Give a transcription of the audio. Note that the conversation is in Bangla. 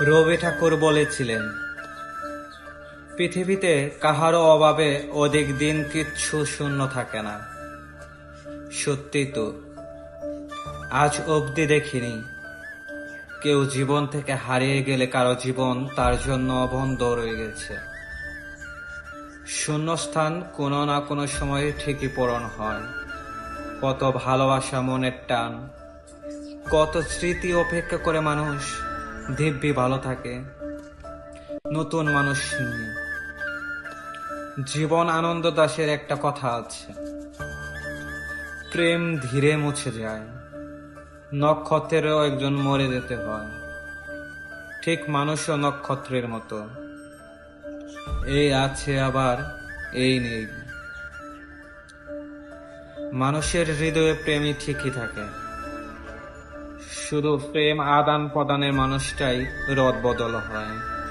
রবি ঠাকুর বলেছিলেন, পৃথিবীতে কাহারও অভাবে অধিক দিন কিচ্ছু শূন্য থাকে না। সত্যি তো, আজ অবধি দেখিনি। কেউ জীবন থেকে হারিয়ে গেলে কারও জীবন তার জন্য অবন্ধ রয়ে গেছে। শূন্যস্থান কোনো না কোনো সময় ঠিকই পূরণ হয়। কত ভালোবাসা মনের টান, কত স্মৃতি অপেক্ষা করে মানুষ দিব্যি ভালো থাকে। নতুন মানুষ নিয়ে জীবন আনন্দ দাসের একটা কথা আছে। প্রেম ধীরে মুছে যায়। নক্ষত্রেরও একজন মরে যেতে হয়। ঠিক মানুষও নক্ষত্রের মতো। এই আছে আবার, এই নেই। মানুষের হৃদয়ে প্রেমই ঠিকই থাকে। শুধু প্রেম আদান প্রদানের মানুষটাই রদ বদল হয়।